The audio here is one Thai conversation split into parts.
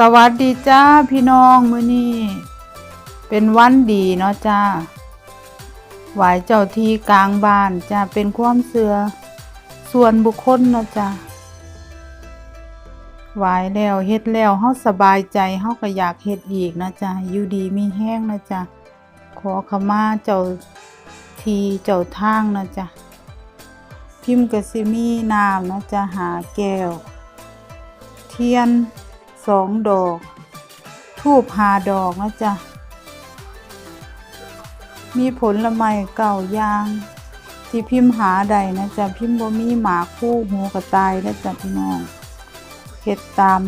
สวัสดีจ้าพี่น้องมื้อนี้เป็นวันดีเนาะจ้าไหวเจ้าที่กลางบ้านจ้าเป็นความเสือส่วนบุคคลเนาะจ้าไหวแล้วเฮ็ดแล้วเฮาสบายใจเฮาก็อยากเฮ็ดอีกนะจ้าอยู่ดีมีแห้งนะจ้าขอขมาเจ้าทีเจ้าทางนะจ้าพิมพ์ก็สิมีน้ำนะจ้าหาแก้ว เทียน สองดอก ทูบหาดอกนะจ๊ะ มีผลไม้เก่าอย่าง ที่พิมพ์หาใดนะจ๊ะ พิมพ์บ่มีหมาคู่หูกระตายนะจ๊ะพี่น้องเฮ็ดตาม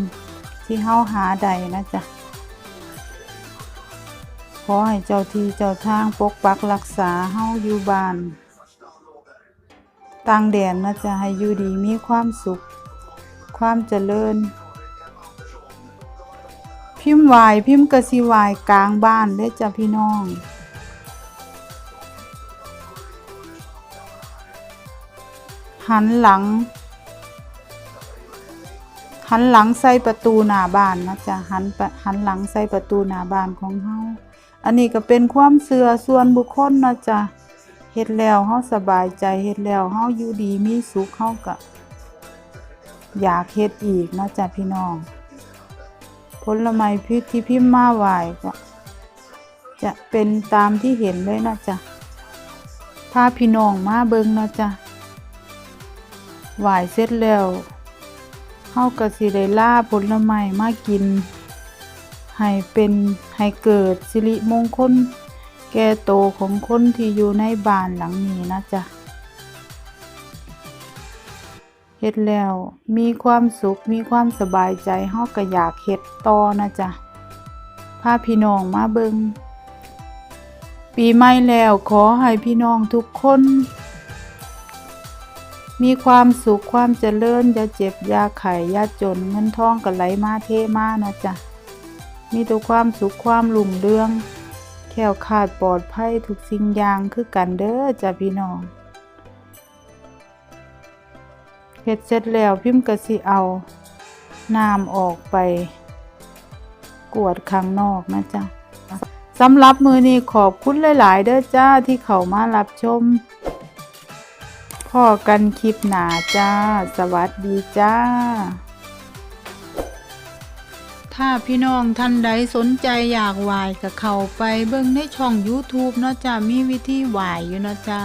ที่เฮาหาใดนะจ๊ะ ขอให้เจ้าที่เจ้าทางปกปักรักษาเฮาอยู่บ้านต่างแดนนะจ๊ะให้อยู่ดีมีความสุข ความเจริญ พิมพ์วายพิมพ์กระสิวายกลางบ้านเด้จ้ะพี่น้องหันหลัง หันหลังใส่ประตูหน้าบ้านนะจ๊ะหันหันหลังใส่ประตูหน้าบ้านของเฮาอันนี้ก็เป็นความเชื่อส่วนบุคคลนะจ๊ะเฮ็ดแล้วเฮาสบายใจเฮ็ดแล้วเฮาอยู่ดีมีสุขเฮาก็อยากเฮ็ดอีกนะจ๊ะพี่น้อง ผลไม้พิที่พิมพ์มาไหวก็จะเป็นตามที่เห็นเลยนะจ๊ะพาพี่น้องมาเบิงนะจ๊ะไหวเสร็จแล้วเฮาก็สิได้ล่าผลไม้มากิน ให้เป็นให้เกิดสิริมงคล แก่โตของคนที่อยู่ในบ้านหลังนี้นะจ๊ะ ฮ็ดแล้ว มีความสุขมีความสบายใจเฮาก็อยากเฮ็ดต่อนะจ๊ะพาพี่น้องมาเบิงปีใหม่แล้วขอให้พี่น้องทุกคน มีความสุขความเจริญอย่าเจ็บอย่าไข้อย่าจนเงินทองก็ไหลมาเทมานะจ๊ะมีแต่ความสุขความรุ่งเรืองแคล้วคลาดปลอดภัยทุกสิ่งอย่างคือกันเด้อจ้ะพี่น้อง เฮ็ดเสร็จแล้วพิมพ์ก็สิเอาน้ำออกไป กวดข้างนอกนะจ๊ะสำหรับมือนี้ขอบคุณหลาย ๆ เด้อจ้าที่เข้ามารับชมพ่อกันคลิปหนาจ้า สวัสดีจ้า ถ้าพี่น้องท่านใดสนใจอยากไหวก็เขาไปเบิ่งในช่อง YouTube เนาะจ้ามีวิธีไหวอยู่เนาะจ้า